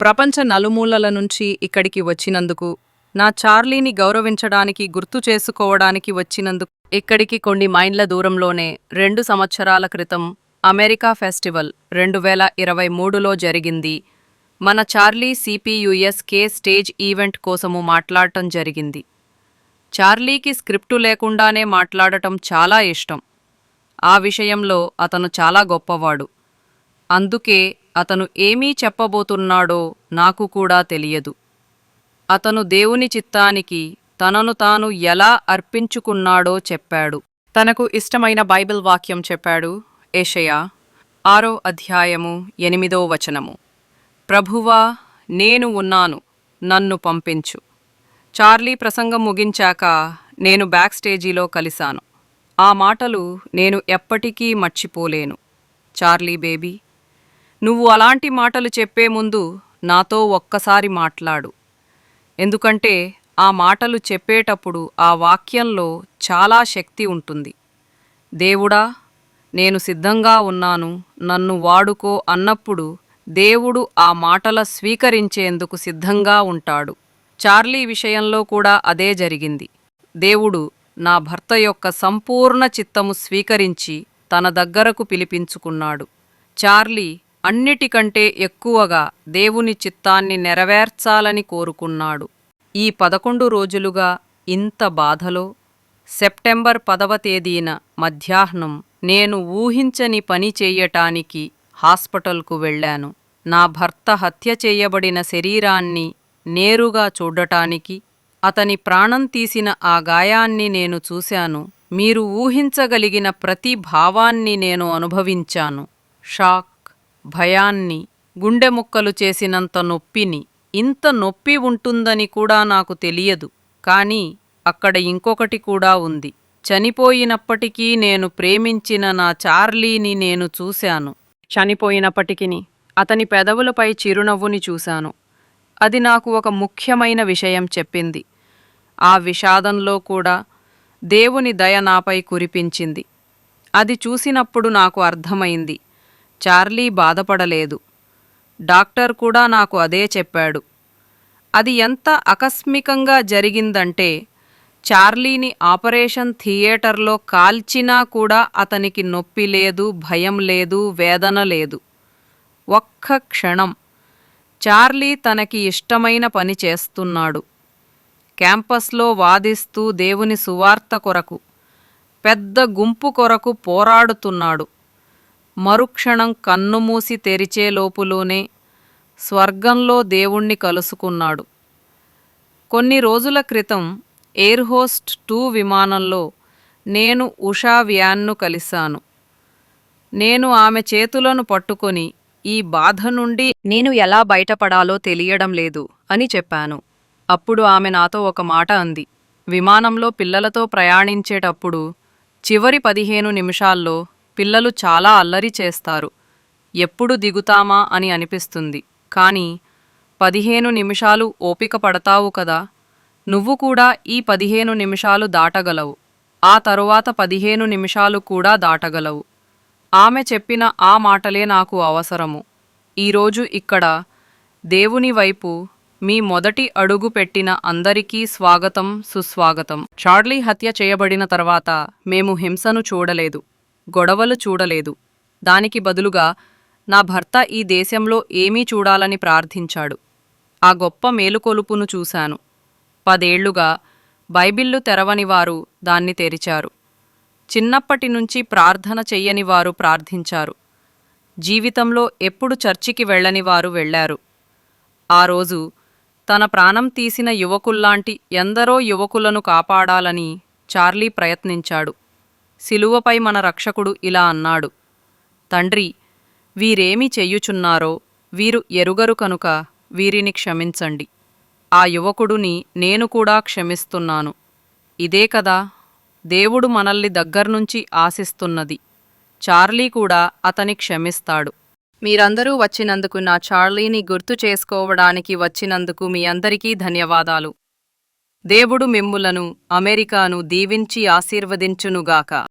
ప్రపంచ నలుమూలల నుంచి ఇక్కడికి వచ్చినందుకు నా చార్లీని గౌరవించడానికి గుర్తు చేసుకోవడానికి వచ్చినందుకు ఇక్కడికి కొన్ని మైండ్ల దూరంలోనే రెండు సంవత్సరాల క్రితం అమెరికా ఫెస్టివల్ రెండు వేల ఇరవై మూడులో జరిగింది. మన చార్లీ సిపియుఎస్ కే స్టేజ్ ఈవెంట్ కోసము మాట్లాడటం జరిగింది. చార్లీకి స్క్రిప్టు లేకుండానే మాట్లాడటం చాలా ఇష్టం. ఆ విషయంలో అతను చాలా గొప్పవాడు. అందుకే అతను ఏమీ చెప్పబోతున్నాడో నాకు కూడా తెలియదు. అతను దేవుని చిత్తానికి తనను తాను ఎలా అర్పించుకున్నాడో చెప్పాడు. తనకు ఇష్టమైన బైబిల్ వాక్యం చెప్పాడు ఏషయా ఆరో అధ్యాయము ఎనిమిదో వచనము. ప్రభువా నేను ఉన్నాను నన్ను పంపించు. చార్లీ ప్రసంగం ముగించాక నేను బ్యాక్ స్టేజీలో కలిశాను. ఆ మాటలు నేను ఎప్పటికీ మర్చిపోలేను. చార్లీ బేబీ నువ్వు అలాంటి మాటలు చెప్పే ముందు నాతో ఒక్కసారి మాట్లాడు. ఎందుకంటే ఆ మాటలు చెప్పేటప్పుడు ఆ వాక్యంలో చాలా శక్తి ఉంటుంది. దేవుడా నేను సిద్ధంగా ఉన్నాను నన్ను వాడుకో అన్నప్పుడు దేవుడు ఆ మాటల స్వీకరించేందుకు సిద్ధంగా ఉంటాడు. చార్లీ విషయంలో కూడా అదే జరిగింది. దేవుడు నా భర్త యొక్క సంపూర్ణ చిత్తము స్వీకరించి తన దగ్గరకు పిలిపించుకున్నాడు. చార్లీ అన్నిటికంటే ఎక్కువగా దేవుని చిత్తాన్ని నెరవేర్చాలని కోరుకున్నాడు. ఈ పదకొండు రోజులుగా ఇంత బాధలో సెప్టెంబర్ పదవ తేదీన మధ్యాహ్నం నేను ఊహించని పని చెయ్యటానికి హాస్పిటల్కు వెళ్ళాను. నా భర్త హత్య చేయబడిన శరీరాన్ని నేరుగా చూడటానికి అతని ప్రాణం తీసిన ఆ గాయాన్ని నేను చూశాను. మీరు ఊహించగలిగిన ప్రతి భావాన్ని నేను అనుభవించాను. షాక్ భయాన్ని గుండె ముక్కలు చేసినంత నొప్పిని ఇంత నొప్పి ఉంటుందని కూడా నాకు తెలియదు. కానీ అక్కడ ఇంకొకటి కూడా ఉంది. చనిపోయినప్పటికీ నేను ప్రేమించిన నా చార్లీని నేను చూశాను. చనిపోయినప్పటికీ అతని పెదవులపై చిరునవ్వుని చూశాను. అది నాకు ఒక ముఖ్యమైన విషయం చెప్పింది. ఆ విషాదంలో కూడా దేవుని దయ నాపై కురిపించింది. అది చూసినప్పుడు నాకు అర్థమైంది. చార్లీ బాధపడలేదు. డాక్టర్ కూడా నాకు అదే చెప్పాడు. అది ఎంత ఆకస్మికంగా జరిగిందంటే చార్లీని ఆపరేషన్ థియేటర్లో కాల్చినా కూడా అతనికి నొప్పి లేదు భయం లేదు వేదన లేదు. ఒక్క క్షణం చార్లీ తనకి ఇష్టమైన పని చేస్తున్నాడు. క్యాంపస్లో వాదిస్తూ దేవుని సువార్త కొరకు పెద్ద గుంపు కొరకు పోరాడుతున్నాడు. మరుక్షణం కన్నుమూసి తెరిచేలోపులోనే స్వర్గంలో దేవుణ్ణి కలుసుకున్నాడు. కొన్ని రోజుల క్రితం ఎయిర్ హోస్ట్ టూ విమానంలో నేను ఉషా వ్యాన్ను కలిశాను. నేను ఆమె చేతులను పట్టుకొని ఈ బాధ నుండి నేను ఎలా బయటపడాలో తెలియడం లేదు అని చెప్పాను. అప్పుడు ఆమె నాతో ఒక మాట అంది. విమానంలో పిల్లలతో ప్రయాణించేటప్పుడు చివరి పదిహేను నిమిషాల్లో పిల్లలు చాలా అల్లరి చేస్తారు. ఎప్పుడు దిగుతామా అని అనిపిస్తుంది. కానీ పదిహేను నిమిషాలు ఓపిక పడతావు కదా. నువ్వు కూడా ఈ పదిహేను నిమిషాలు దాటగలవు. ఆ తరువాత పదిహేను నిమిషాలు కూడా దాటగలవు. ఆమె చెప్పిన ఆ మాటలే నాకు అవసరము. ఈరోజు ఇక్కడ దేవుని వైపు మీ మొదటి అడుగు పెట్టిన అందరికీ స్వాగతం సుస్వాగతం. చార్లీ హత్య చేయబడిన తర్వాత మేము హింసను చూడలేదు. గొడవలు చూడలేదు. దానికి బదులుగా నా భర్త ఈ దేశంలో ఏమీ చూడాలని ప్రార్థించాడు. ఆ గొప్ప మేలుకొలుపును చూశాను. పదేళ్ళుగా బైబిల్లు తెరవనివారు దాన్ని తెరిచారు. చిన్నప్పటి నుంచి ప్రార్థన చెయ్యనివారు ప్రార్థించారు. జీవితంలో ఎప్పుడు చర్చికి వెళ్ళనివారు వెళ్ళారు ఆ రోజు తన ప్రాణం తీసిన యువకుల్లాంటి ఎందరో యువకులను కాపాడాలని చార్లీ ప్రయత్నించాడు. శిలువపై మన రక్షకుడు ఇలా అన్నాడు. తండ్రి వీరేమి చెయ్యుచున్నారో వీరు ఎరుగరు కనుక వీరిని క్షమించండి. ఆ యువకుడుని నేను కూడా క్షమిస్తున్నాను. ఇదే కదా దేవుడు మనల్ని దగ్గర్నుంచి ఆశిస్తున్నది. చార్లీ కూడా అతని క్షమిస్తాడు. మీరందరూ వచ్చినందుకు నా చార్లీని గుర్తు చేసుకోవడానికి వచ్చినందుకు మీ అందరికీ ధన్యవాదాలు. దేవుడు మిమ్ములను అమెరికాను దీవించి ఆశీర్వదించునుగాక.